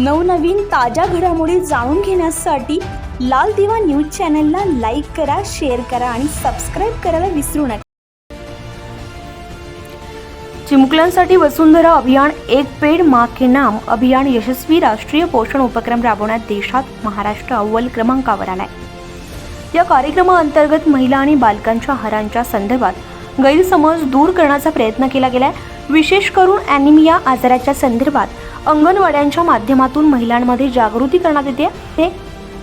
नवनवीन ताज्या घडामोडी जाणून घेण्यासाठी लाल दिवा न्यूज चॅनलला लाईक करा शेअर करा आणि सबस्क्राईब करायला विसरू नका. चिमुकल्यांसाठी वसुंधरा अभियान एक पेड माँ के नाम. अभियान यशस्वी राष्ट्रीय पोषण उपक्रम राबवण्यात देशात महाराष्ट्र अव्वल क्रमांकावर आलाय. या कार्यक्रमाअंतर्गत महिला आणि बालकांच्या हरांच्या संदर्भात गैरसमज दूर करण्याचा प्रयत्न केला गेलाय. विशेष करून ॲनिमिया आजाराच्या संदर्भात अंगणवाड्यांच्या माध्यमातून महिलांमध्ये जागृती करण्यात येते. ते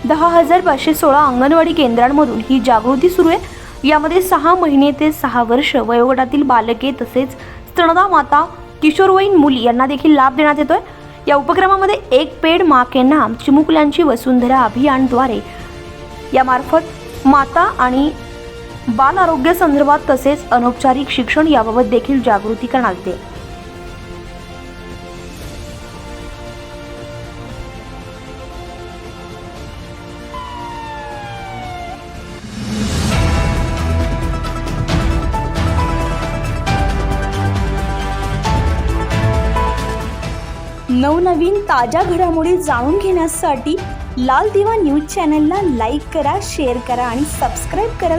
दहा हजार पाचशे सोळा अंगणवाडी केंद्रांमधून ही जागृती सुरू आहे. यामध्ये सहा महिने ते सहा वर्ष वयोगटातील बालके तसेच स्तनदा माता किशोरवयीन मुली यांना देखील लाभ देण्यात येतोय. या उपक्रमामध्ये एक पेड मा के नाम चिमुकल्यांची वसुंधरा अभियानद्वारे यामार्फत माता आणि बाल आरोग्य संदर्भात तसेच अनौपचारिक शिक्षण याबाबत देखील जागृती करण्यात येते. नवनवीन ताज्या घडामोडी जाणून घेण्यासाठी लाल दिवा न्यूज चॅनलला लाईक करा शेअर करा आणि सबस्क्राईब करायला